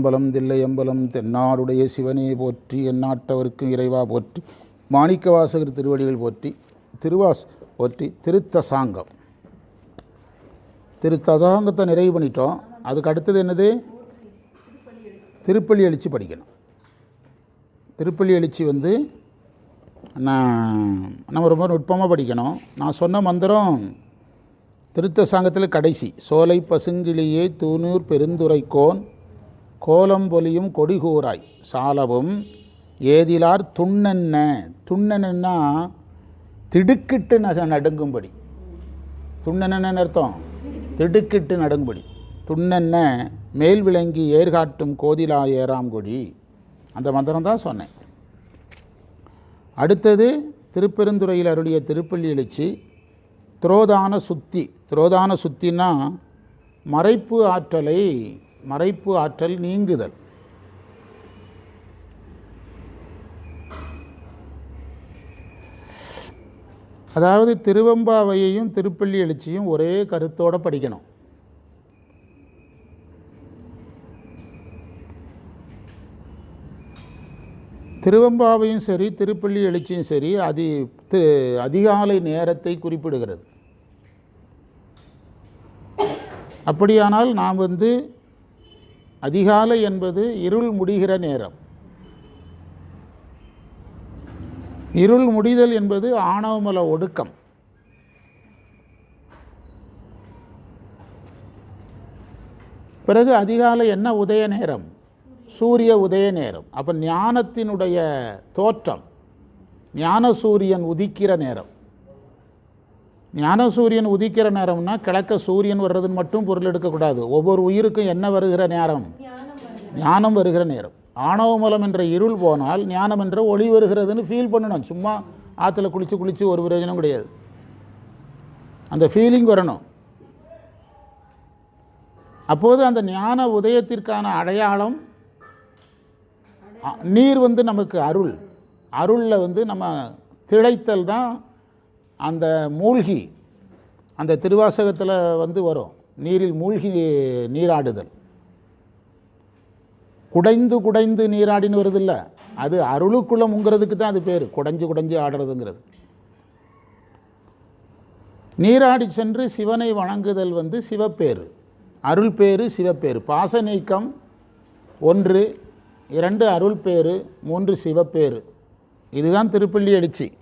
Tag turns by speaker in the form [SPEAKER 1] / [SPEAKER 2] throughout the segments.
[SPEAKER 1] அம்பலம் தில்லை அம்பலம் தென்னாடுடைய சிவனே போற்றி எந்நாட்டவருக்கு இறைவா போற்றி மாணிக்கவாசகர் திருவடிகள் போற்றி திருவாஸ் போற்றி திருத்தசாங்கம் திருத்தசாங்கத்தை நிறைவு பண்ணிட்டோம். அதுக்கு அடுத்தது என்னது? திருப்பள்ளி எழுச்சி படிக்கணும். திருப்பள்ளி எழுச்சி வந்து நான் நம்ம ரொம்ப நுட்பமாக படிக்கணும். நான் சொன்ன மந்திரம் திருத்த சாங்கத்தில் கடைசி. சோலை பசுங்கிளியே தூணூர் பெருந்துரைக்கோன் கோலம் பொலியும் கொடிகூராய். சாலவும் ஏதிலார் துண்ணென்ன? துண்ணென்னா திடுக்கிட்டு நக நடுங்கும்படி. துண்ணென்னு அர்த்தம்? திடுக்கிட்டு நடுங்கும்படி. துண்ணென்ன மேல் விளங்கி ஏர்காட்டும் கோதிலா ஏறாம் கொடி. அந்த மந்திரம் தான் சொன்னேன். அடுத்தது திருப்பெருந்துறையில் அருளிய திருப்பள்ளி எழுச்சி துரோதான சுத்தி. துரோதான சுத்தின்னா மறைப்பு ஆற்றலை மறைப்பு ஆற்றல் நீங்குதல். அதாவது திருவம்பாவையையும் திருப்பள்ளி எழுச்சியும் ஒரே கருத்தோடு படிக்கணும். திருவம்பாவையும் சரி திருப்பள்ளி எழுச்சியும் சரி அதி அதிகாலை நேரத்தை குறிப்பிடுகிறது. அப்படியானால் நாம் வந்து அதிகாலை என்பது இருள் முடிகிற நேரம். இருள் முடிதல் என்பது ஆணவமல ஒடுக்கம். பிறகு அதிகாலை என்ன உதய நேரம்? சூரிய உதய நேரம். அப்போ ஞானத்தினுடைய தோற்றம் ஞான சூரியன் உதிக்கிற நேரம். ஞான சூரியன் உதிக்கிற நேரம்னா கிழக்க சூரியன் வர்றதுன்னு மட்டும் பொருள் எடுக்கக்கூடாது ஒவ்வொரு உயிருக்கும் என்ன வருகிற நேரம்? ஞானம் வருகிற நேரம். ஆணவமலம் என்ற இருள் போனால் ஞானம் என்ற ஒளி வருகிறதுன்னு ஃபீல் பண்ணணும். சும்மா ஆற்றுல குளித்து குளித்து ஒரு பிரயோஜனம் கிடையாது. அந்த ஃபீலிங் வரணும். அப்போது அந்த ஞான உதயத்திற்கான அடையாளம் நீர் வந்து நமக்கு அருள். அருளில் வந்து நம்ம திளைத்தல் தான் அந்த மூழ்கி அந்த திருவாசகத்தில் வந்து வரும். நீரில் மூழ்கி நீராடுதல். குடைந்து குடைந்து நீராடின்னு வருதில்ல? அது அருளுக்குள்ள முங்கிறதுக்கு தான் அது பேர். குடைஞ்சு குடைஞ்சு ஆடுறதுங்கிறது. நீராடி சென்று சிவனை வணங்குதல் வந்து சிவப்பேறு. அருள் பேரு சிவப்பேறு. பாச நீக்கம் ஒன்று இரண்டு அருள் பேரு மூன்று சிவப்பேறு. இதுதான் திருப்பள்ளி அடிச்சு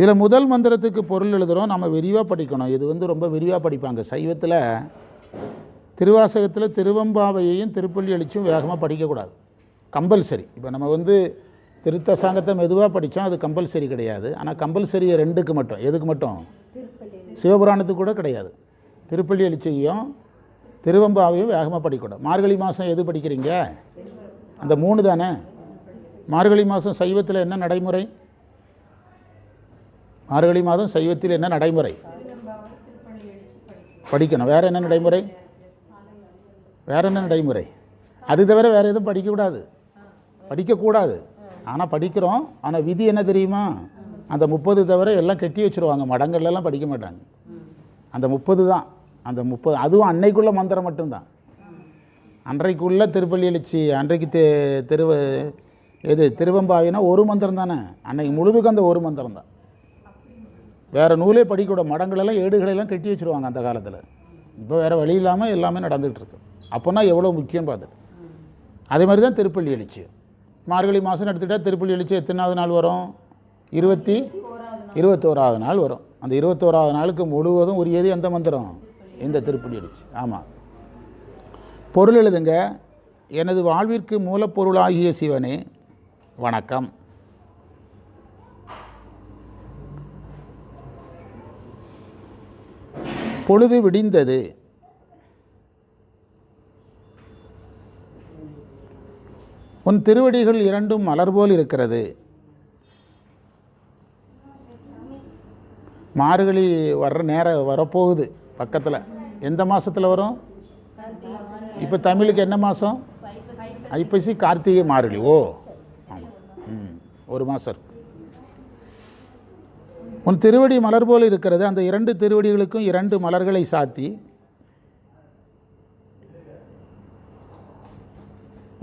[SPEAKER 1] இதில் முதல் மந்திரத்துக்கு பொருள் எழுதுகிறோம் நம்ம விரிவாக படிக்கணும். இது வந்து ரொம்ப விரிவாக படிப்பாங்க. சைவத்தில் திருவாசகத்தில் திருவம்பாவையையும் திருப்பள்ளி எழுச்சியும் வேகமாக படிக்கக்கூடாது. கம்பல்சரி. இப்போ நம்ம வந்து திருத்தசாங்கத்தை மெதுவாக படித்தோம் அது கம்பல்சரி கிடையாது. ஆனால் கம்பல்சரி ரெண்டுக்கு மட்டும். எதுக்கு மட்டும்? சிவபுராணத்துக்கு கூட கிடையாது. திருப்பள்ளி எழுச்சியையும் திருவம்பாவையும் வேகமாக படிக்கக்கூடாது மார்கழி மாதம் எது படிக்கிறீங்க? அந்த மூணு தானே? மார்கழி மாதம் சைவத்தில் என்ன நடைமுறை? மார்கழி மாதம் சைவத்தில் என்ன நடைமுறை? படிக்கணும். வேறு என்ன நடைமுறை? வேற என்ன நடைமுறை? அது தவிர வேறு எதுவும் படிக்கக்கூடாது. படிக்கக்கூடாது. ஆனால் படிக்கிறோம். ஆனால் விதி என்ன தெரியுமா? அந்த முப்பது தவிர எல்லாம் கெட்டி வச்சுருவாங்க. மடங்கள்லாம் படிக்க மாட்டாங்க. அந்த முப்பது தான். அந்த முப்பது அதுவும் அன்னைக்குள்ள மந்திரம் மட்டும்தான். அன்றைக்குள்ள திருப்பள்ளி எழுச்சி அன்றைக்கு தெ திருவ எது திருவம்பாவினா ஒரு மந்திரம் தானே? அன்னைக்கு முழுதுக்கு அந்த ஒரு மந்திரம் தான். வேறு நூலே படிக்கூட மடங்களெல்லாம் ஏடுகளெல்லாம் கட்டி வச்சுருவாங்க அந்த காலத்தில். இப்போ வேறு வழி இல்லாமல் எல்லாமே நடந்துகிட்ருக்கு அப்போனா எவ்வளோ முக்கியம் பார்த்து அதே மாதிரி தான் திருப்பள்ளி எழுச்சி. மார்கழி மாதம் எடுத்துக்கிட்டால் திருப்பள்ளி எழுச்சி எத்தனாவது நாள் வரும்? இருபத்தி இருபத்தோராவது நாள் வரும். அந்த இருபத்தோராவது நாளுக்கு முழுவதும் உரியது எந்த மந்திரம். இந்த திருப்பள்ளி எழுச்சி. ஆமாம் பொருள் எழுதுங்க. எனது வாழ்விற்கு மூலப்பொருளாகிய சிவனே. வணக்கம். பொழுது விடிந்தது. உன் திருவடிகள் இரண்டும் மலர் போல் இருக்கிறது. மார்கழி வர்ற நேரம் வரப்போகுது பக்கத்தில். எந்த மாதத்தில் வரும்? இப்போ தமிழுக்கு என்ன மாதம் ஐப்பசி கார்த்திகை மார்கழி. ஓ ஆமாம் ம் ஒரு மாதம் உன் திருவடி மலர் போல் இருக்கிறது. அந்த இரண்டு திருவடிகளுக்கும் இரண்டு மலர்களை சாத்தி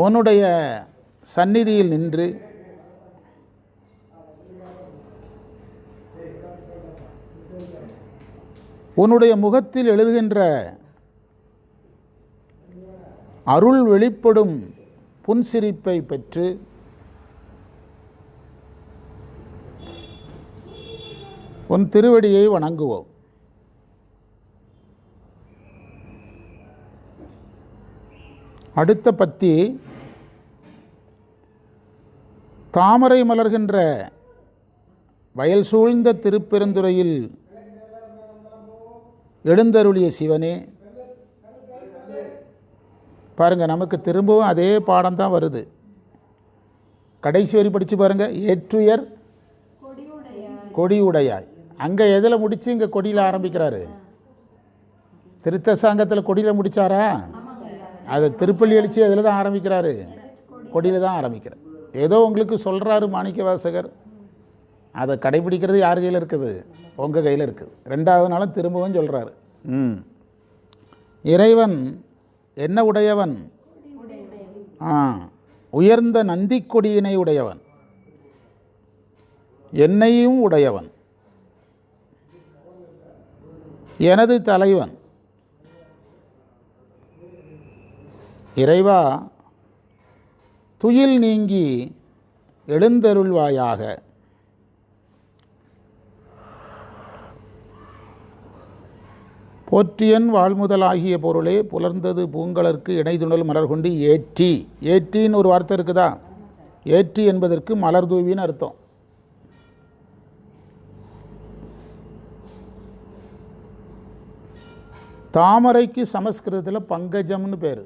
[SPEAKER 1] உன்னுடைய சந்நிதியில் நின்று உன்னுடைய முகத்தில் எழுதுகின்ற அருள் வெளிப்படும் புன்சிரிப்பை பெற்று உன் திருவடியை வணங்குவோம். அடுத்த பத்தி தாமரை மலர்கின்ற வயல் சூழ்ந்த திருப்பெருந்துறையில் எழுந்தருளிய சிவனே. பாருங்க நமக்கு திரும்பவும் அதே பாடம் தான் வருது. கடைசி வரி படித்து பாருங்க ஏற்றுயர் கொடியுடையாய். அங்கே எதில் முடித்து இங்கே கொடியில் ஆரம்பிக்கிறாரு? திருத்த சங்கத்தில் கொடியில் முடித்தாரா அதை திருப்பள்ளி எழுச்சி அதில் தான் ஆரம்பிக்கிறாரு? கொடியில் தான் ஆரம்பிக்கிறார். ஏதோ உங்களுக்கு சொல்கிறாரு மாணிக்க வாசகர். அதை கடைபிடிக்கிறது யார் கையில் இருக்குது? உங்கள் கையில் இருக்குது. ரெண்டாவது நாளும் திரும்பவும் சொல்கிறாரு ம். இறைவன் என்ன உடையவன்? ஆ உயர்ந்த நந்திக்கொடியினை உடையவன். என்னையும் உடையவன். எனது தலைவன். இறைவா துயில் நீங்கி எழுந்தருள்வாயாக. போற்றியன் வாழ்முதலாகிய பொருளே புலர்ந்தது பூங்கலர்க்கு இணைதுணல் மலர் கொண்டு ஏற்றி. ஏற்றின்னு ஒரு வார்த்தை இருக்குதா? ஏற்றி என்பதற்கு மலர் தூவின்னு அர்த்தம். தாமரைக்கு சமஸ்கிருதத்தில் பங்கஜம்னு பேர்.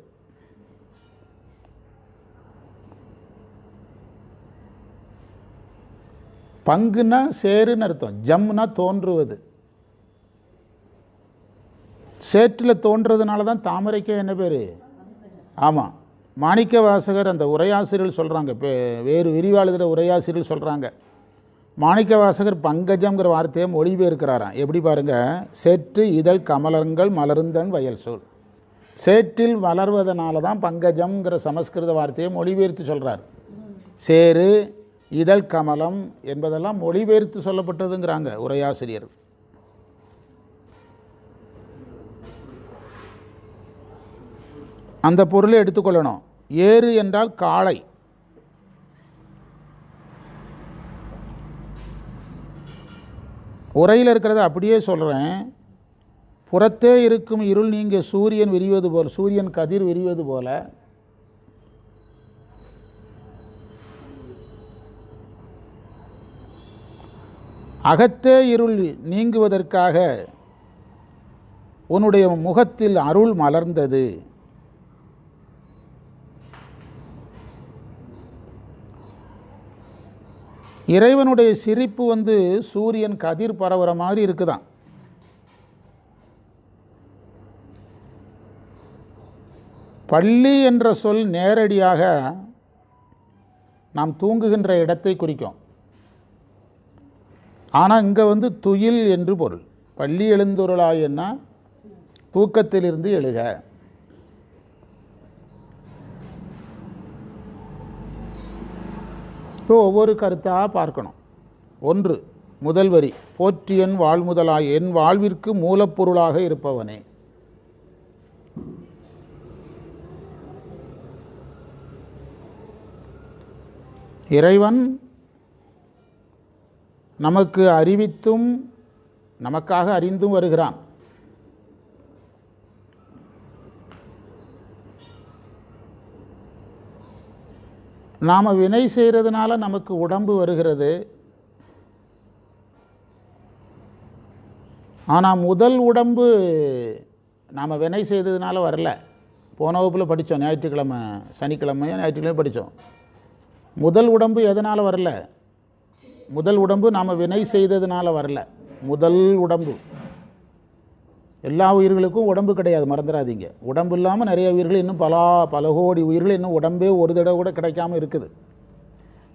[SPEAKER 1] பங்குனா சேருன்னு அர்த்தம். ஜம்னா தோன்றுவது. சேற்றில் தோன்றதுனால தான் தாமரைக்கு என்ன பேர்? ஆமாம் மாணிக்க வாசகர் அந்த உரையாசிரியர் சொல்கிறாங்க இப்போ வேறு விரிவாளுகிற உரையாசிரியர் சொல்கிறாங்க மாணிக்க வாசகர் பங்கஜம்ங்கிற வார்த்தையை மொழிபெயர்க்கிறாராம் எப்படி பாருங்க? சேற்று இதழ் கமலங்கள் மலர்ந்தன் வயல் சொல் சேற்றில் வளர்வதனால தான் பங்கஜம்ங்கிற சமஸ்கிருத வார்த்தையை மொழிபெயர்த்து சொல்கிறார் சேரு இதழ் கமலம் என்பதெல்லாம் மொழிபெயர்த்து சொல்லப்பட்டதுங்கிறாங்க உரையாசிரியர். அந்த பொருளை எடுத்துக்கொள்ளணும். ஏறு என்றால் காளை. உரையில் இருக்கிறத அப்படியே சொல்கிறேன் புறத்தே இருக்கும் இருள் நீங்க சூரியன் விரிவது போல் சூரியன் கதிர் விரிவது போல அகத்தே இருள் நீங்குவதற்காக உன்னுடைய முகத்தில் அருள் மலர்ந்தது. இறைவனுடைய சிரிப்பு வந்து சூரியன் கதிர் பரவுற மாதிரி இருக்குதான். பள்ளி என்ற சொல் நேரடியாக நாம் தூங்குகின்ற இடத்தை குறிக்கும். ஆனால் இங்கே வந்து துயில் என்று பொருள். பள்ளி எழுந்துருளாயன்னா தூக்கத்திலிருந்து எழுக. இப்போ ஒவ்வொரு கருத்தாக பார்க்கணும். ஒன்று முதல் வரி போற்றியன் வாழ்முதலாய் என் வாழ்விற்கு மூலப்பொருளாக இருப்பவனே. இறைவன் நமக்கு அறிவித்தும் நமக்காக அறிந்தும் வருகிறான். நாம் வினை செய்கிறதுனால நமக்கு உடம்பு வருகிறது. ஆனால் முதல் உடம்பு நாம் வினை செய்ததுனால வரல. போன வகுப்பில் படித்தோம் ஞாயிற்றுக்கிழமை சனிக்கிழமையும் ஞாயிற்றுக்கிழமை படித்தோம் முதல் உடம்பு எதனால் வரல? முதல் உடம்பு நாம் வினை செய்ததுனால வரல. முதல் உடம்பு. எல்லா உயிர்களுக்கும் உடம்பு கிடையாது மறந்துடாதீங்க. உடம்பு இல்லாமல் நிறைய உயிர்கள் இன்னும் பல பல கோடி உயிர்கள் இன்னும் உடம்பே ஒரு தடவை கூட கிடைக்காம இருக்குது.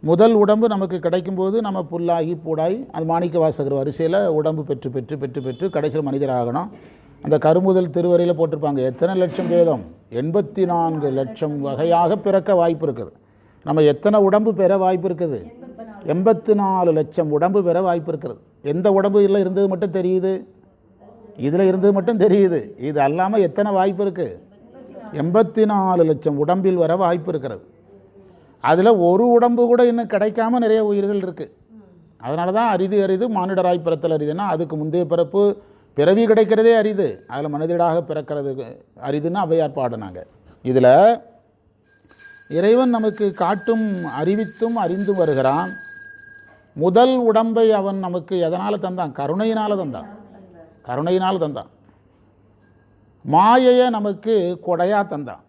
[SPEAKER 1] முதல் உடம்பு நமக்கு கிடைக்கும்போது நம்ம புல்லாகி பூடாய் அது மாணிக்க வாசகர் வரிசையில் உடம்பு பெற்று பெற்று பெற்று பெற்று கடைசியில் மனிதராகணும். அந்த கருமுதல் திருவரையில் போட்டிருப்பாங்க எத்தனை லட்சம் பேதம் எண்பத்தி நான்கு லட்சம் வகையாக பிறக்க வாய்ப்பு இருக்குது. நம்ம எத்தனை உடம்பு பெற வாய்ப்பு இருக்குது? எண்பத்தி நாலு லட்சம் உடம்பு பெற வாய்ப்பு இருக்கிறது எந்த உடம்பு இல்லை இருந்தது மட்டும் தெரியுது? இதில் இருந்தது மட்டும் தெரியுது. இது அல்லாமல் எத்தனை வாய்ப்பு இருக்குது எண்பத்தி நாலு லட்சம் உடம்பில் வர வாய்ப்பு இருக்கிறது. அதில் ஒரு உடம்பு கூட இன்னும் கிடைக்காம நிறைய உயிர்கள் இருக்குது அதனால தான் அரிது அரிது மானிடராய் பிறத்தல் அரிதுன்னா அதுக்கு முந்தைய பிறப்பு பிறவி கிடைக்கிறதே அரிது. அதில் மனிதராக பிறக்கிறது அரிதுன்னு அவையார் பாடினாங்க. இதில் இறைவன் நமக்கு காட்டும் அறிவித்தும் அறிந்து வருகிறான். முதல் உடம்பை அவன் நமக்கு எதனால் தந்தான்? கருணையினால் தந்தான். கருணையினால் தந்தான். மாயையை நமக்கு கொடையாக தந்தான்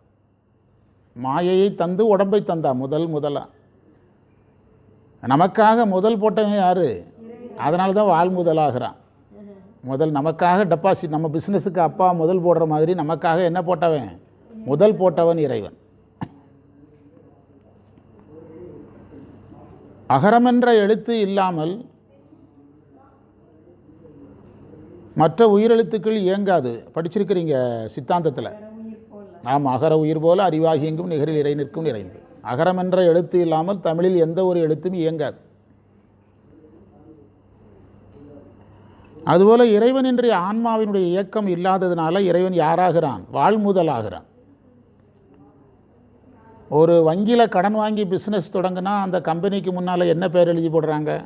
[SPEAKER 1] மாயையை தந்து உடம்பை தந்தான் முதல் முதலாக நமக்காக முதல் போட்டவன் யார்? அதனால தான் வாழ் முதலாகிறான். முதல் நமக்காக டெபாசிட் நம்ம பிஸ்னஸுக்கு அப்பா முதல் போடுற மாதிரி நமக்காக என்ன போட்டவன்? முதல் போட்டவன் இறைவன். அகரமென்ற எழுத்து இல்லாமல் மற்ற உயிரெழுத்துக்கள் இயங்காது. படிச்சிருக்கிறீங்க சித்தாந்தத்தில். நாம் அகர உயிர் போல அறிவாகி எங்கும் நிகரில் இறை நிற்கும் நிறைந்து. அகரம் என்ற எழுத்து இல்லாமல் தமிழில் எந்த ஒரு எழுத்தும் இயங்காது. அதுபோல இறைவனின்றைய ஆன்மாவினுடைய இயக்கம் இல்லாததுனால இறைவன் யாராகிறான்? வாழ்முதலாகிறான். ஒரு வங்கியில் கடன் வாங்கி பிஸ்னஸ் தொடங்கினா அந்த கம்பெனிக்கு முன்னால் என்ன பேர் எழுதி போடுறாங்க?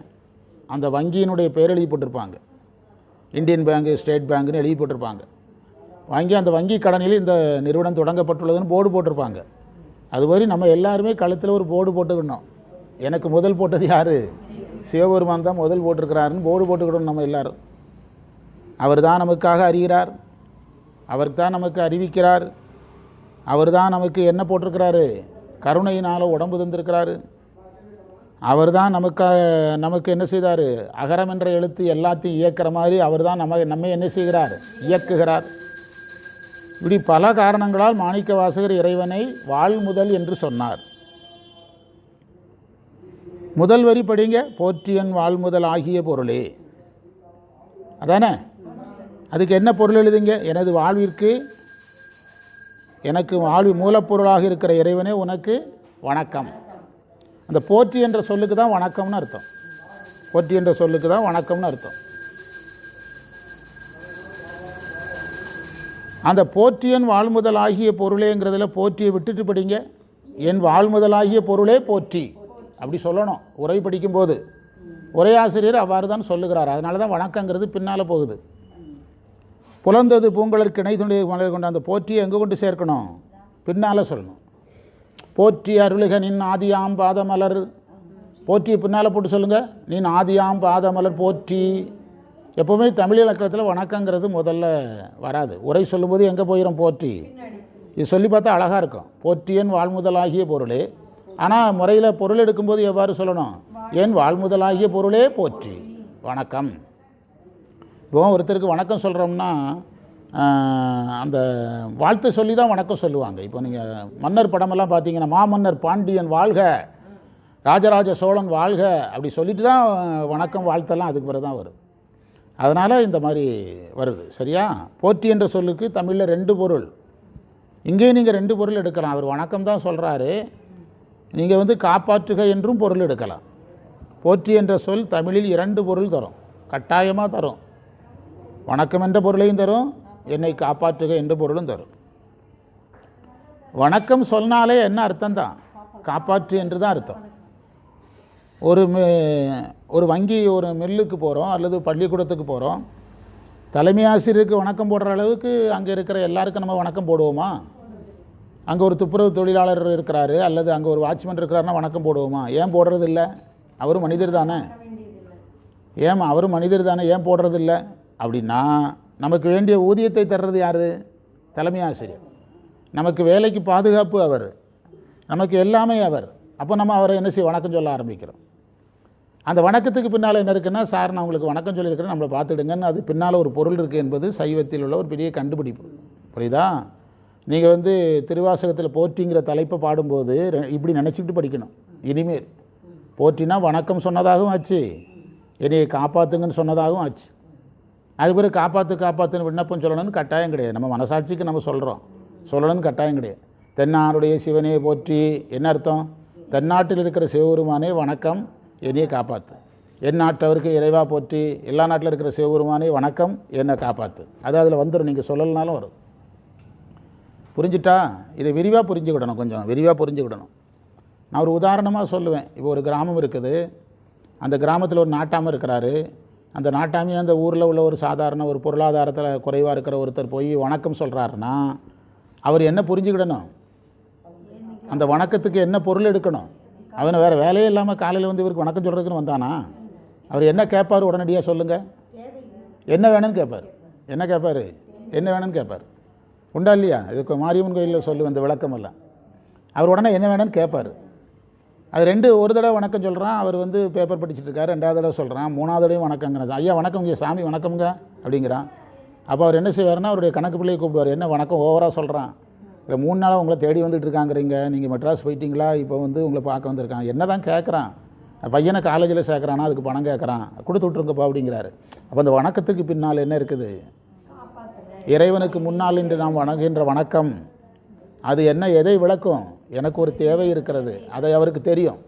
[SPEAKER 1] அந்த வங்கியினுடைய பேர் எழுதி போட்டிருப்பாங்க. இந்தியன் பேங்கு ஸ்டேட் பேங்க்குன்னு எழுதி போட்டிருப்பாங்க. வாங்கி அந்த வங்கி கடனில் இந்த நிறுவனம் தொடங்கப்பட்டுள்ளதுன்னு போர்டு போட்டிருப்பாங்க. அதுவரை நம்ம எல்லாருமே கழுத்தில் ஒரு போர்டு போட்டுக்கணும். எனக்கு முதல் போட்டது யார்? சிவபெருமான் தான் முதல் போட்டிருக்கிறாருன்னு போர்டு போட்டுக்கிடணும் நம்ம எல்லாரும். அவர் தான் நமக்காக அறிகிறார். அவர் தான் நமக்கு அறிவிக்கிறார். அவர் தான் நமக்கு என்ன போட்டிருக்கிறாரு? கருணையினால் உடம்பு தந்திருக்கிறாரு. அவர் தான் நமக்கு நமக்கு என்ன செய்தார்? அகரம் என்ற எழுத்து எல்லாத்தையும் இயக்கிற மாதிரி அவர் தான் நம்ம நம்மை என்ன செய்கிறார்? இயக்குகிறார். இப்படி பல காரணங்களால் மாணிக்க வாசகர் இறைவனை வாழ்முதல் என்று சொன்னார். முதல் வரி படிங்க. போற்றியன் வாழ்முதல் ஆகிய பொருளே. அதானே? அதுக்கு என்ன பொருள் எழுதுங்க? எனது வாழ்விற்கு எனக்கு வாழ்வு மூலப்பொருளாக இருக்கிற இறைவனே உனக்கு வணக்கம். அந்த போற்றி என்ற சொல்லுக்கு தான் வணக்கம்னு அர்த்தம். போற்றி என்ற சொல்லுக்கு தான் வணக்கம்னு அர்த்தம். அந்த போற்றியன் வாழ்முதலாகிய பொருளேங்கிறதுல போற்றியை விட்டுட்டு படிங்க. என் வாழ்முதலாகிய பொருளே போற்றி. அப்படி சொல்லணும். உரை படிக்கும்போது. உரையாசிரியர் அவ்வாறு தான் சொல்லுகிறார். அதனால தான் வணக்கங்கிறது பின்னால் போகுது. புலந்தது பூங்கலர் கிணை துணை மலர் கொண்டு அந்த போற்றியை எங்கே கொண்டு சேர்க்கணும்? பின்னால் சொல்லணும். போற்றி அருளுக நின் ஆதியாம் பாதமலர். போற்றி பின்னால் போட்டு சொல்லுங்கள் நின் ஆதியாம் பாதமலர் போற்றி. எப்போவுமே தமிழ் இலக்கணத்தில் வணக்கங்கிறது முதல்ல வராது. உரை சொல்லும்போது எங்கே போயிடும் போற்றி? இது சொல்லி பார்த்தா அழகாக இருக்கும். போற்றியன் வாழ்முதலாகிய பொருளே. ஆனால் முறையில் பொருள் எடுக்கும்போது எவ்வாறு சொல்லணும்? என் வாழ்முதலாகிய பொருளே போற்றி. வணக்கம். இப்போ ஒருத்தருக்கு வணக்கம் சொல்கிறோம்னா அந்த வாழ்த்து சொல்லி தான் வணக்கம் சொல்லுவாங்க. இப்போ நீங்கள் மன்னர் படமெல்லாம் பார்த்தீங்கன்னா மாமன்னர் பாண்டியன் வாழ்க ராஜராஜ சோழன் வாழ்க அப்படி சொல்லிட்டு தான் வணக்கம் வாழ்த்தெல்லாம் அதுக்கு பிறகு தான் வரும். அதனால் இந்த மாதிரி வருது. சரியா? போற்றி என்ற சொல்லுக்கு தமிழில் ரெண்டு பொருள். இங்கேயும் நீங்கள் ரெண்டு பொருள் எடுக்கலாம். அவர் வணக்கம் தான் சொல்கிறாரு நீங்கள் வந்து காப்பாற்றுக என்றும் பொருள் எடுக்கலாம். போற்றி என்ற சொல் தமிழில் இரண்டு பொருள் தரும். கட்டாயமாக தரும். வணக்கம் என்ற பொருளையும் தரும். என்னை காப்பாற்றுக என்று பொருளும் தரும். வணக்கம் சொன்னாலே என்ன அர்த்தம் தான் காப்பாற்று என்று தான் அர்த்தம். ஒரு மி- ஒரு வங்கி ஒரு மில்லுக்கு போகிறோம் அல்லது பள்ளிக்கூடத்துக்கு போகிறோம் தலைமை ஆசிரியருக்கு வணக்கம் போடுற அளவுக்கு அங்கே இருக்கிற எல்லாருக்கும் நம்ம வணக்கம் போடுவோமா? அங்கே ஒரு துப்புரவு தொழிலாளர் இருக்கிறாரு அல்லது அங்கே ஒரு வாட்ச்மேன் இருக்கிறாருன்னா வணக்கம் போடுவோமா? ஏன் போடுறது இல்லை அவரும் மனிதர் தானே? ஏன் அவரும் மனிதர் தானே? ஏன் போடுறது இல்லை அப்படின்னா நமக்கு வேண்டிய ஊதியத்தை தர்றது யார்? தலைமை ஆசிரியர். நமக்கு வேலைக்கு பாதுகாப்பு அவர். நமக்கு எல்லாமே அவர். அப்போ நம்ம அவரை என்ன செய்ய வணக்கம் சொல்ல ஆரம்பிக்கிறோம். அந்த வணக்கத்துக்கு பின்னால் என்ன இருக்குன்னா சார் நான் உங்களுக்கு வணக்கம் சொல்லியிருக்கிறேன். நம்மளை பார்த்துடுங்கன்னு. அது பின்னால் ஒரு பொருள் இருக்குது என்பது சைவத்தில் உள்ள ஒரு பெரிய கண்டுபிடிப்பு. புரியுதா? நீங்கள் வந்து திருவாசகத்தில் போற்றிங்கிற தலைப்பை பாடும்போது இப்படி நினச்சிக்கிட்டு படிக்கணும். இனிமேல். போற்றினா வணக்கம் சொன்னதாகவும் ஆச்சு. என்னையை காப்பாற்றுங்கன்னு சொன்னதாகவும் ஆச்சு. அது பிறகு காப்பாற்று காப்பாற்றுன்னு விண்ணப்பம் சொல்லணும்னு கட்டாயம் கிடையாது. நம்ம மனசாட்சிக்கு நம்ம சொல்கிறோம் சொல்லணும்னு கட்டாயம் கிடையாது. தென்னாடுடைய சிவனையை போற்றி என்ன அர்த்தம்? தென்னாட்டில் இருக்கிற சிவபெருமானே வணக்கம் என்னையே காப்பாற்று என் நாட்டவருக்கு இறைவா போற்றி எல்லா நாட்டில் இருக்கிற சிவபெருமானே வணக்கம் என்னை காப்பாற்று அது அதில் வந்துடும் நீங்கள் சொல்லலைனாலும் வரும். புரிஞ்சுட்டா? இதை விரிவாக புரிஞ்சுக்கிடணும் கொஞ்சம். விரிவாக புரிஞ்சுக்கிடணும். நான் ஒரு உதாரணமாக சொல்லுவேன். இப்போ ஒரு கிராமம் இருக்குது. அந்த கிராமத்தில் ஒரு நாட்டாமல் இருக்கிறாரு. அந்த நாட்டாமையை அந்த ஊரில் உள்ள ஒரு சாதாரண ஒரு பொருளாதாரத்தில் குறைவாக இருக்கிற ஒருத்தர் போய் வணக்கம் சொல்கிறாருன்னா அவர் என்ன புரிஞ்சுக்கிடணும்? அந்த வணக்கத்துக்கு என்ன பொருள் எடுக்கணும்? அவனை வேறு வேலையே இல்லாமல் காலையில் வந்து இவருக்கு வணக்கம் சொல்கிறதுக்குன்னு வந்தானா? அவர் என்ன கேட்பார் உடனடியாக சொல்லுங்கள் என்ன வேணும்னு கேட்பார் என்ன கேட்பார் என்ன வேணும்னு கேட்பார் உண்டா இல்லையா? இதுக்கு மாரியம்மன் கோயிலில் சொல்லுவேன் இந்த விளக்கம் எல்லாம் அவர் உடனே என்ன வேணும்னு கேட்பார் அது ரெண்டு ஒரு தடவை வணக்கம் சொல்கிறான் அவர் வந்து பேப்பர் படிச்சுட்டு இருக்காரு ரெண்டாவது தடவை சொல்கிறான் மூணாவது தடவையும் வணக்கங்கிறான் ஐயா வணக்கம்ங்க சாமி வணக்கம்ங்க அப்படிங்கிறான். அப்போ அவர் என்ன செய்வாருன்னா அவருடைய கணக்கு பிள்ளையை கூப்பிடுவார். என்ன வணக்கம்? ஓவராக சொல்கிறான் இல்லை மூணு நாளாக உங்களை தேடி வந்துட்டு இருக்காங்கிறீங்க. நீங்கள் மெட்ராஸ் போயிட்டீங்களா? இப்போ வந்து உங்களை பார்க்க வந்திருக்கான் என்ன தான் கேட்குறான் பையனை காலேஜில் சேர்க்குறானா அதுக்கு பணம் கேட்குறான் கொடுத்து விட்ருங்கப்பா அப்படிங்கிறாரு. அப்போ அந்த வணக்கத்துக்கு பின்னால் என்ன இருக்குது? இறைவனுக்கு முன்னால் இன்று நாம் வணங்குகின்ற வணக்கம். அது என்ன எதை விளக்கும்? எனக்கு ஒரு தேவை இருக்கிறது. அதை அவருக்கு தெரியும்.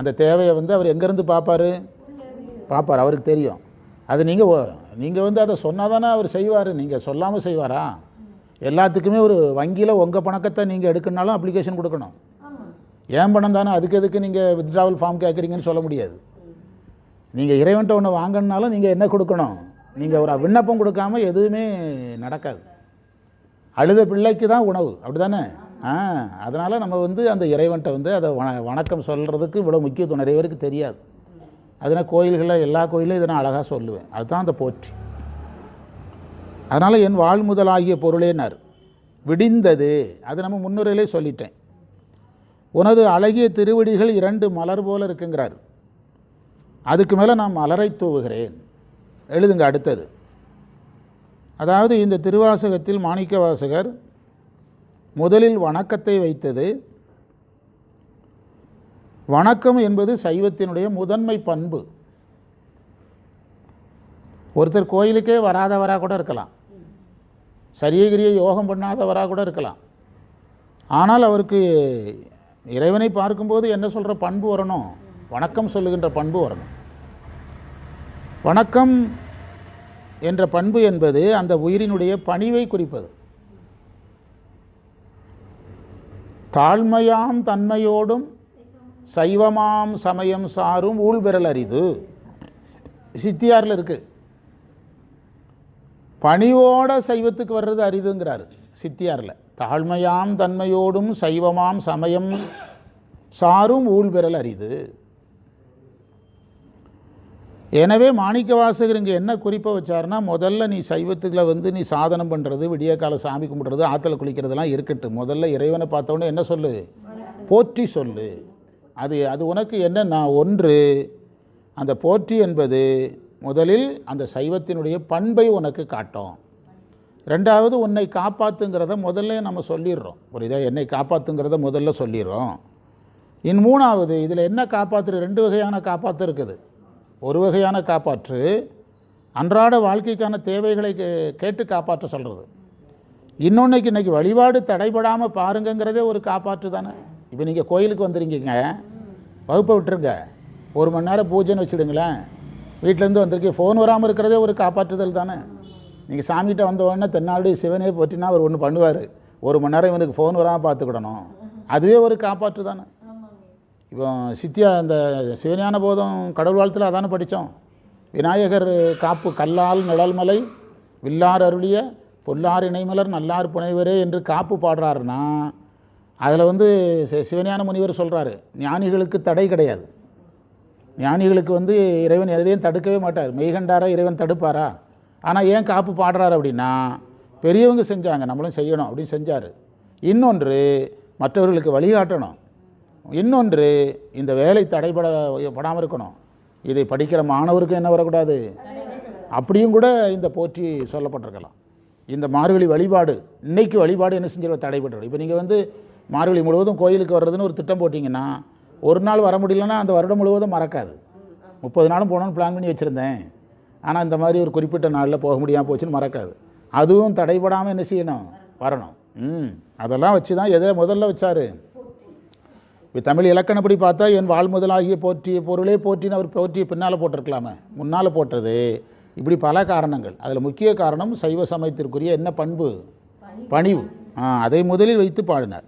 [SPEAKER 1] அந்த தேவையை வந்து அவர் எங்கேருந்து பார்ப்பாரு? பார்ப்பார் அவருக்கு தெரியும். அது நீங்கள் நீங்கள் வந்து அதை சொன்னால் தானே அவர் செய்வார்? நீங்கள் சொல்லாமல் செய்வாரா? எல்லாத்துக்குமே ஒரு வங்கியில் உங்கள் பணக்கத்தை நீங்கள் எடுக்கணுனாலும் அப்ளிகேஷன் கொடுக்கணும். ஏன் பணம் தானே? அதுக்கு எதுக்கு நீங்கள் வித்ட்ராவல் ஃபார்ம் கேட்குறீங்கன்னு சொல்ல முடியாது. நீங்கள் இறைவன்ட்ட ஒன்று வாங்கினாலும் நீங்கள் என்ன கொடுக்கணும்? நீங்கள் ஒரு விண்ணப்பம் கொடுக்காம எதுவுமே நடக்காது. அழுத பிள்ளைக்கு தான் உணவு. அப்படி தானே அதனால் நம்ம வந்து அந்த இறைவன்கிட்ட வந்து அதை வண வணக்கம் சொல்கிறதுக்கு இவ்வளோ முக்கியத்துவம் நிறைய பேருக்கு தெரியாது. அதனால் கோயில்களில் எல்லா கோயிலும் இதை நான் அழகாக சொல்லுவேன். அதுதான் அந்த போற்றி. அதனால் என் வாழ்முதல் ஆகிய பொருளேனார் விடிந்தது. அது நம்ம முன்னுரையிலே சொல்லிட்டேன். உனது அழகிய திருவடிகள் இரண்டு மலர் போல இருக்குங்கிறார். அதுக்கு மேலே நான் மலரை தூவுகிறேன். எழுதுங்க அடுத்தது. அதாவது இந்த திருவாசகத்தில் மாணிக்க வாசகர் முதலில் வணக்கத்தை வைத்தது. வணக்கம் என்பது சைவத்தினுடைய முதன்மை பண்பு. ஒருத்தர் கோயிலுக்கே வராதவராக கூட இருக்கலாம். சரியகிரிய யோகம் பண்ணாதவராக கூட இருக்கலாம். ஆனால் அவருக்கு இறைவனை பார்க்கும்போது என்ன சொல்கிற பண்பு வரணும்? வணக்கம் சொல்லுகின்ற பண்பு வரணும். வணக்கம் என்ற பண்பு என்பது அந்த உயிரினுடைய பணிவை குறிப்பது. தாழ்மையாம் தன்மையோடும் சைவமாம் சமயம் சாரும் ஊழ்விரல் அரிது. சித்தியாரில் இருக்குது பணிவோட சைவத்துக்கு வர்றது அரிதுங்கிறாரு சித்தியாரில். தாழ்மையாம் தன்மையோடும் சைவமாம் சமயம் சாரும் ஊழ்விரல் அரிது. எனவே மாணிக்க வாசகர் இங்கே என்ன குறிப்பை வச்சாருன்னா முதல்ல நீ சைவத்துக்குள்ள வந்து நீ சாதனம் பண்ணுறது விடிய கால சாமி கும்பிட்றது ஆற்றுல குளிக்கிறதுலாம் இருக்கட்டும். முதல்ல இறைவனை பார்த்தோன்னே என்ன சொல்லு? போற்றி சொல்லு. அது அது உனக்கு என்னன்னா ஒன்று அந்த போற்றி என்பது முதலில் அந்த சைவத்தினுடைய பண்பை உனக்கு காட்டும். ரெண்டாவது உன்னை காப்பாற்றுங்கிறத முதல்ல நம்ம சொல்லிடுறோம். புரியுதா? என்னை காப்பாற்றுங்கிறத முதல்ல சொல்லிடுறோம். இன் மூணாவது இதில் என்ன காப்பாற்று ரெண்டு வகையான காப்பாற்று இருக்குது. ஒரு வகையான காப்பாற்று அன்றாட வாழ்க்கைக்கான தேவைகளை கே- கேட்டு காப்பாற்ற சொல்கிறது இன்னொன்றைக்கு இன்னைக்கு வழிபாடு தடைபடாமல் பாருங்கங்கிறதே ஒரு காப்பாற்று தானே. இப்போ நீங்கள் கோயிலுக்கு வந்துருக்கீங்க வகுப்பை விட்டுருங்க. ஒரு மணி நேரம் பூஜைன்னு வச்சுடுங்களேன். வீட்டிலேருந்து வந்திருக்கீங்க ஃபோன் வராமல் இருக்கிறதே ஒரு காப்பாற்றுதல் தானே. நீங்கள் சாமிகிட்ட வந்த உடனே தென்னாடி சிவனே போற்றினா அவர் ஒன்று பண்ணுவார். ஒரு மணி நேரம் இவனுக்கு ஃபோன் வராமல் பார்த்துக்கிடணும். அதுவே ஒரு காப்பாற்று தானே. இப்போ சித்தியா இந்த சிவஞான போதம் கடவுள் வாழ்த்தில் அதானே படித்தோம். விநாயகர் காப்பு கல்லால் நிழல்மலை வில்லார் அருளிய பொல்லார் இணைமலர் நல்லார் புனைவரே என்று காப்பு பாடுறாருன்னா அதில் வந்து சிவஞான முனிவர் சொல்கிறாரு ஞானிகளுக்கு தடை கிடையாது. ஞானிகளுக்கு வந்து இறைவன் எதையும் தடுக்கவே மாட்டார். மெய்கண்டாரா இறைவன் தடுப்பாரா? ஆனால் ஏன் காப்பு பாடுறாரு அப்படின்னா பெரியவங்க செஞ்சாங்க நம்மளும் செய்யணும் அப்படின்னு செஞ்சார். இன்னொன்று மற்றவர்களுக்கு வழிகாட்டணும். இன்னொன்று இந்த வேலை தடைபட படாமல் இருக்கணும் இதை படிக்கிற மாணவருக்கு என்ன வரக்கூடாது? அப்படியும் கூட இந்த போற்றி சொல்லப்பட்டிருக்கலாம். இந்த மார்கழி வழிபாடு இன்னைக்கு வழிபாடு என்ன செஞ்சிடும் தடைபட்டு இப்போ நீங்கள் வந்து மார்கழி முழுவதும் கோயிலுக்கு வர்றதுன்னு ஒரு திட்டம் போட்டிங்கன்னா ஒரு நாள் வர முடியலன்னா அந்த வருடம் முழுவதும் மறக்காது. முப்பது நாளும் போகணும்னு பிளான் பண்ணி வச்சுருந்தேன். ஆனால் இந்த மாதிரி ஒரு குறிப்பிட்ட நாளில் போக முடியாமல் போச்சுன்னு மறக்காது. அதுவும் தடைபடாமல் என்ன செய்யணும்? வரணும். ம். அதெல்லாம் வச்சு தான் எதை முதல்ல வச்சாரு? இப்போ தமிழ் இலக்கணப்படி பார்த்தா என் வாழ் முதலாகிய போற்றிய பொருளே போற்றின்னு அவர் போற்றி பின்னால் போட்டிருக்கலாமே. முன்னால் போட்டது. இப்படி பல காரணங்கள். அதில் முக்கிய காரணம் சைவ சமயத்திற்குரிய என்ன பண்பு? பணிவு. ஆ அதை முதலில் வைத்து பாடினார்.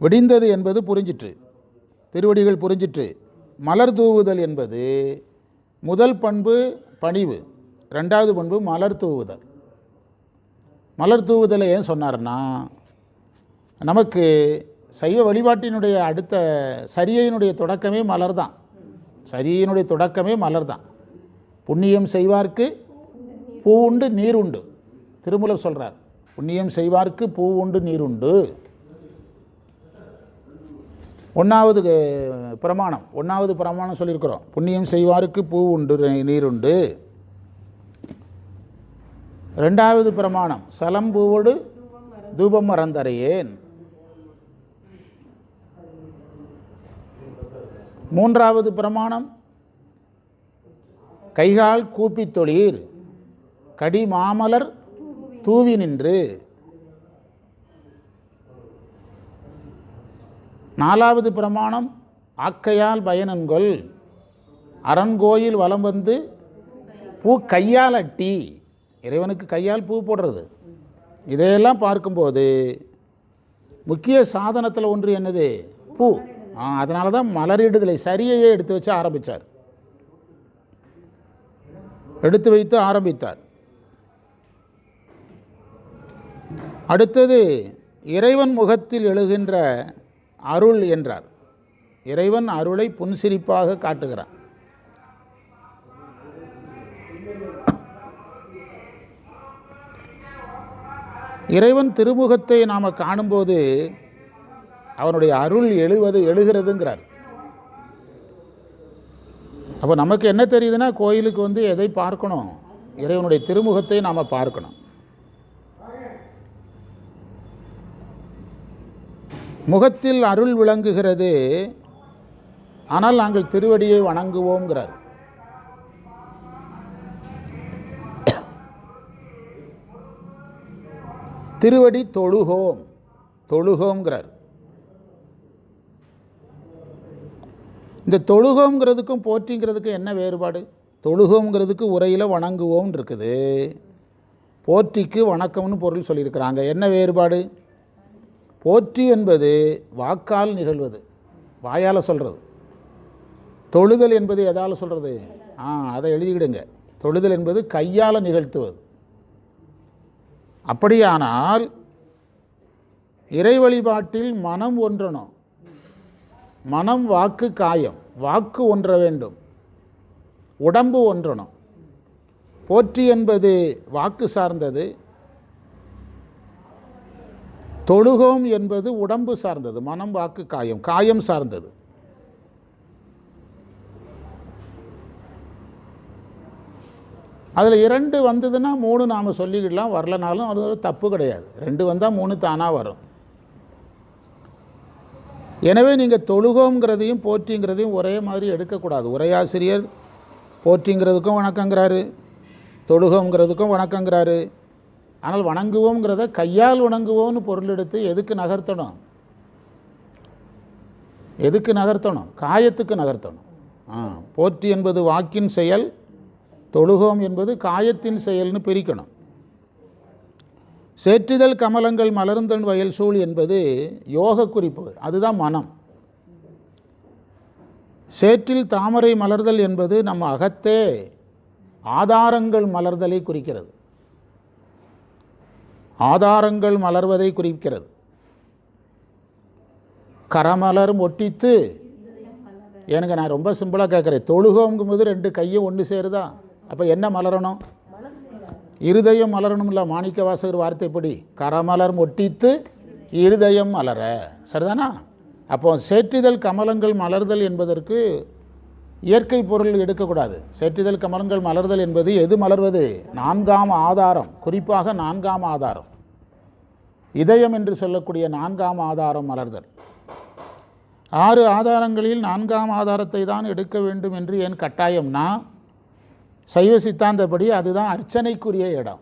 [SPEAKER 1] விடிந்தது என்பது புரிஞ்சிற்று. திருவடிகள் புரிஞ்சிற்று. மலர் தூவுதல் என்பது முதல் பண்பு பணிவு. ரெண்டாவது பண்பு மலர் தூவுதல். மலர் தூவுதலை ஏன் சொன்னார்னா நமக்கு சைவ வழிபாட்டினுடைய அடுத்த சரியையினுடைய தொடக்கமே மலர் தான் சரியையினுடைய தொடக்கமே மலர் தான் புண்ணியம் செய்வார்க்கு பூ உண்டு நீர் உண்டு. திருமூலர் சொல்கிறார் புண்ணியம் செய்வார்க்கு பூ உண்டு நீர் உண்டு. ஒன்றாவது பிரமாணம். ஒன்றாவது பிரமாணம் சொல்லியிருக்கிறோம். புண்ணியம் செய்வாருக்கு பூ உண்டு நீருண்டு நீர் உண்டு. ரெண்டாவது பிரமாணம் சலம் பூவோடு தூபம் மறந்தறையேன். மூன்றாவது பிரமாணம். கைகால் கூப்பித் தொழிர். கடி மாமலர் தூவி நின்று. நாலாவது பிரமாணம். ஆக்கையால் பயனன்கொள் அரண்கோயில் வலம் வந்து பூ கையால் அட்டி. இறைவனுக்கு கையால் பூ போடுறது. இதையெல்லாம் பார்க்கும்போது முக்கிய சாதனத்தில் ஒன்று என்னது? பூ. அதனால தான் மலரிடுதலை சரியையே எடுத்து வச்சு ஆரம்பித்தார் எடுத்து வைத்து ஆரம்பித்தார். அடுத்தது இறைவன் முகத்தில் எழுகின்ற அருள் என்றார். இறைவன் அருளை புன்சிரிப்பாக காட்டுகிறான் இறைவன் திருமுகத்தை நாம் காணும்போது அவனுடைய அருள் எழுவது எழுகிறதுங்கிறார். அப்போ நமக்கு என்ன தெரியுதுன்னா கோயிலுக்கு வந்து எதை பார்க்கணும்? இறைவனுடைய திருமுகத்தை நாம் பார்க்கணும். முகத்தில் அருள் விளங்குகிறது. ஆனால் நாங்கள் திருவடியை வணங்குவோங்கிறார் திருவடி தொழுகோம் தொழுகோங்கிறார் இந்த தொழுகோங்கிறதுக்கும் போற்றிங்கிறதுக்கும் என்ன வேறுபாடு? தொழுகோங்கிறதுக்கு உரையில் வணங்குவோம் இருக்குது. போற்றிக்கு வணக்கம்னு பொருள் சொல்லியிருக்கிறாங்க. என்ன வேறுபாடு? போற்றி என்பது வாக்கால் நிகழ்வது. வாயால் சொல்கிறது தொழுதல் என்பது எதால் சொல்கிறது ஆ அதை எழுதிக்கிடுங்க. தொழுதல் என்பது கையால் நிகழ்த்துவது. அப்படியானால் இறை வழிபாட்டில் மனம் ஒன்றணும். மனம் வாக்கு காயம். வாக்கு ஒன்ற வேண்டும். உடம்பு ஒன்றணும். போற்றி என்பது வாக்கு சார்ந்தது. தொழுகோம் என்பது உடம்பு சார்ந்தது. மனம் வாக்கு காயம். காயம் சார்ந்தது. அதில் இரண்டு வந்ததுன்னா மூணு நாம் சொல்லிக்கிடலாம். வரலனாலும் அது ஒரு தப்பு கிடையாது. ரெண்டு வந்தால் மூணு தானாக வரும். எனவே நீங்கள் தொழுகோங்கிறதையும் போற்றிங்கிறதையும் ஒரே மாதிரி எடுக்கக்கூடாது. உரையாசிரியர் போற்றிங்கிறதுக்கும் வணக்கங்கிறாரு. தொழுகோங்கிறதுக்கும் வணக்கங்கிறாரு. ஆனால் வணங்குவோங்கிறத கையால் வணங்குவோம்னு பொருள் எடுத்து எதுக்கு நகர்த்தணும்? எதுக்கு நகர்த்தணும்? காயத்துக்கு நகர்த்தணும். ஆ போற்றி என்பது வாக்கின் செயல் தொழுகோம் என்பது காயத்தின் செயல்னு பிரிக்கணும். சேற்றிதழ் கமலங்கள் மலர்ந்தன் வயல் சூழ் என்பது யோக குறிப்பு. அதுதான் மனம். சேற்றில் தாமரை மலர்தல் என்பது நம்ம அகத்தே ஆதாரங்கள் மலர்தலை குறிக்கிறது. ஆதாரங்கள் மலர்வதை குறிக்கிறது. கரமலர் ஒட்டித்து எனக்கு நான் ரொம்ப சிம்பிளாக கேட்குறேன். தொழுகோங்கும்போது ரெண்டு கையும் ஒன்று சேருதா? அப்போ என்ன மலரணும்? இருதயம் மலரணும்ல மாணிக்க வாசகர் வார்த்தைப்படி கரமலர் ஒட்டித்து இருதயம் மலர. சரிதானா? அப்போ சேற்றிதழ் கமலங்கள் மலர்தல் என்பதற்கு இயற்கை பொருள் எடுக்கக்கூடாது. சேற்றிதழ் கமலங்கள் மலர்தல் என்பது எது மலர்வது? நான்காம் ஆதாரம் குறிப்பாக நான்காம் ஆதாரம். இதயம் என்று சொல்லக்கூடிய நான்காம் ஆதாரம் மலர்தல். ஆறு ஆதாரங்களில் நான்காம் ஆதாரத்தை தான் எடுக்க வேண்டும் என்று ஏன் கட்டாயம்னா சைவ சித்தாந்தப்படி அதுதான் அர்ச்சனைக்குரிய இடம்.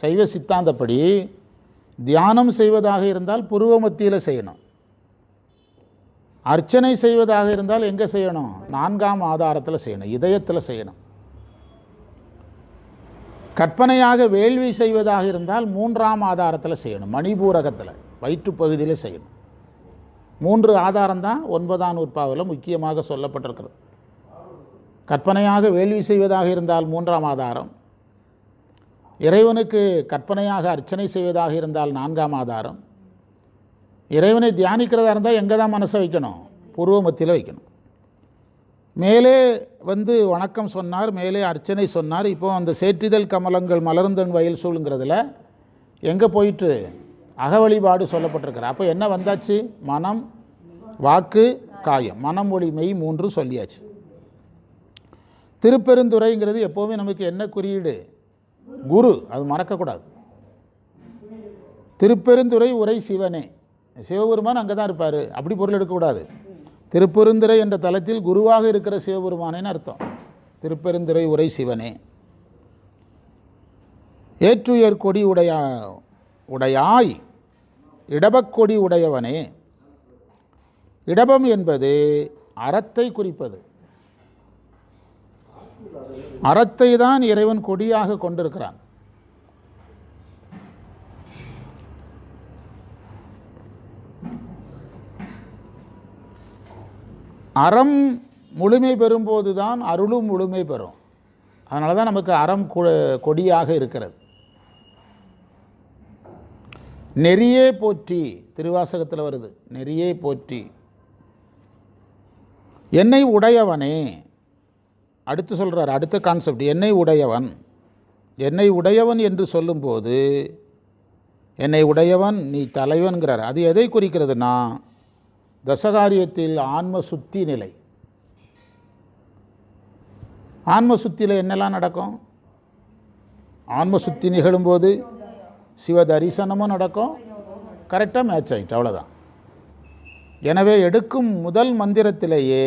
[SPEAKER 1] சைவ சித்தாந்தப்படி தியானம் செய்வதாக இருந்தால் புருவ மத்தியில் செய்யணும். அர்ச்சனை செய்வதாக இருந்தால் எங்கே செய்யணும்? நான்காம் ஆதாரத்தில் செய்யணும் இதயத்தில் செய்யணும். கற்பனையாக வேள்வி செய்வதாக இருந்தால் மூன்றாம் ஆதாரத்தில் செய்யணும் மணிபூரகத்தில் வயிற்று பகுதியில் செய்யணும். மூன்று ஆதாரம் தான் ஒன்பதாம் நூற்பாவில் முக்கியமாக சொல்லப்பட்டிருக்கிறது. கற்பனையாக வேள்வி செய்வதாக இருந்தால் மூன்றாம் ஆதாரம். இறைவனுக்கு கற்பனையாக அர்ச்சனை செய்வதாக இருந்தால் நான்காம் ஆதாரம். இறைவனை தியானிக்கிறதா இருந்தால் எங்கே தான் மனசை வைக்கணும்? பூர்வ மத்தியில் வைக்கணும். மேலே வந்து வணக்கம் சொன்னார் மேலே அர்ச்சனை சொன்னார். இப்போ அந்த சேற்றிதழ் கமலங்கள் மலர்ந்தன் வயல் சூழுங்கிறதுல எங்கே போயிட்டு? அக வழிபாடு சொல்லப்பட்டிருக்கிறார். அப்போ என்ன வந்தாச்சு? மனம் வாக்கு காயம். மனம் ஒளி மெய் மூன்று சொல்லியாச்சு. திருப்பெருந்துறைங்கிறது எப்போவுமே நமக்கு என்ன குறியீடு? குரு. அது மறக்கக்கூடாது. திருப்பெருந்துறை உரை சிவனே. சிவபெருமான் அங்கே தான் இருப்பார். அப்படி பொருள் எடுக்கக்கூடாது. திருப்பெருந்துறை என்ற தலத்தில் குருவாக இருக்கிற சிவபெருமானேன்னு அர்த்தம். திருப்பெருந்துறை உரை சிவனே. ஏற்றுயர் கொடி உடைய உடையாய் இடபக்கொடி உடையவனே. இடபம் என்பது அறத்தை குறிப்பது. அறத்தை தான் இறைவன் கொடியாக கொண்டிருக்கிறான். அறம் முழுமை பெறும்போது தான் அருளும் முழுமை பெறும். அதனால தான் நமக்கு அறம் கொடியாக இருக்கிறது. நெறியே போற்றி திருவாசகத்தில் வருது நெறியே போற்றி. என்னை உடையவனே அடுத்து சொல்கிறார் அடுத்த கான்செப்ட் என்னை உடையவன். என்னை உடையவன் என்று சொல்லும்போது என்னை உடையவன் நீ தலைவன்கிறார். அது எதை குறிக்கிறதுனா தசகாரியத்தில் ஆன்ம சுத்தி நிலை. ஆன்ம சுத்தியில் என்னெல்லாம் நடக்கும்? ஆன்ம சுத்தி நிகழும்போது சிவ தரிசனமும் நடக்கும். கரெக்டாக மேட்ச் ஆகிட்டு அவ்வளோதான் எனவே எடுக்கும் முதல் மந்திரத்திலேயே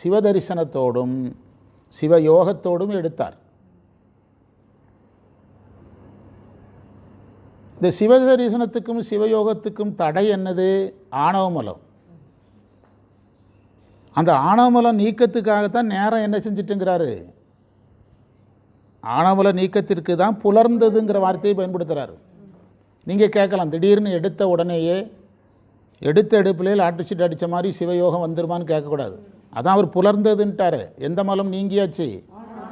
[SPEAKER 1] சிவ சிவயோகத்தோடும் சிவ யோகத்தோடும் எடுத்தார். இந்த சிவ தரிசனத்துக்கும் சிவயோகத்துக்கும் தடை என்னது? ஆணவமலம் அந்த ஆணவமலம் நீக்கத்துக்காகத்தான் நேரம் என்ன செஞ்சிட்டுங்கிறாரு? ஆணவமல நீக்கத்திற்கு தான் புலர்ந்ததுங்கிற வார்த்தையை பயன்படுத்துகிறாரு நீங்கள் கேட்கலாம் திடீர்னு எடுத்த உடனேயே எடுத்த எடுப்பிலே சீட் அடித்த மாதிரி சிவயோகம் வந்துருமான்னு கேட்கக்கூடாது. அதான் அவர் புலர்ந்ததுன்ட்டாரு. எந்த மலம் நீங்கியாச்சு?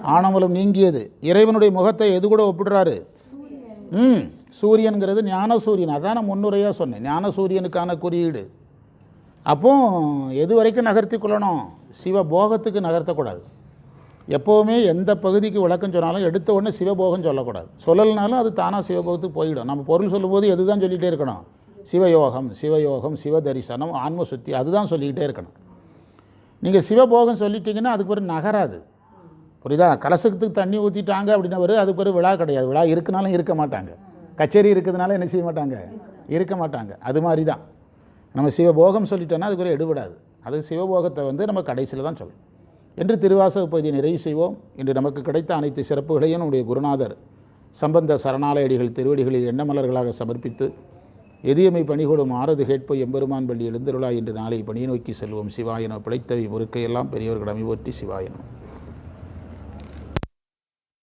[SPEAKER 1] ஆணவமலம் நீங்கியது. இறைவனுடைய முகத்தை எது கூட ஒப்பிடுறாரு? ம் சூரியனுங்கிறது ஞான சூரியன். அதான் நான் முன்னுரையாக சொன்னேன். ஞான சூரியனுக்கான குறியீடு. அப்போ எது வரைக்கும் நகர்த்தி கொள்ளணும்? சிவ போகத்துக்கு நகர்த்தக்கூடாது. எப்போவுமே எந்த பகுதிக்கு விளக்கம் சொன்னாலும் எடுத்த உடனே சிவபோகம் சொல்லக்கூடாது. சொல்லலைனாலும் அது தானாக சிவபோகத்துக்கு போயிடும். நம்ம பொருள் சொல்லும்போது எதுதான் சொல்லிகிட்டே இருக்கணும்? சிவயோகம் சிவயோகம் சிவ தரிசனம் ஆன்ம சுத்தி அதுதான் சொல்லிக்கிட்டே இருக்கணும். நீங்கள் சிவபோகம் சொல்லிட்டீங்கன்னா அதுக்கு பிறகு நகராது. புரியுதா? கலசத்துக்கு தண்ணி ஊற்றிட்டாங்க அப்படின்னா பிறகு அதுக்கு பிறகு விழா கிடையாது. விழா இருக்குனாலும் இருக்க மாட்டாங்க. கச்சேரி இருக்கிறதுனால என்ன செய்ய மாட்டாங்க? இருக்க மாட்டாங்க. அது மாதிரி தான் நம்ம சிவபோகம் சொல்லிட்டோன்னா அதுக்கு ஒரு எடுபடாது. அது சிவபோகத்தை வந்து நம்ம கடைசியில் தான் சொல்லணும் என்று திருவாசக பகுதியை நிறைவு செய்வோம். இன்று நமக்கு கிடைத்த அனைத்து சிறப்புகளையும் நம்முடைய குருநாதர் சம்பந்த சரணாலயடிகள் திருவடிகளில் எண்ணமலர்களாக சமர்ப்பித்து எதியமை பணிகொடும் ஆறது கேட்போ எம்பெருமான் பள்ளி எழுந்தருளா என்று நாளை பணியை நோக்கி செல்வோம் சிவாயனோ பிழைத்தவை பொறுக்கையெல்லாம் பெரியவர்கள் அமைவோற்றி சிவாயனம்.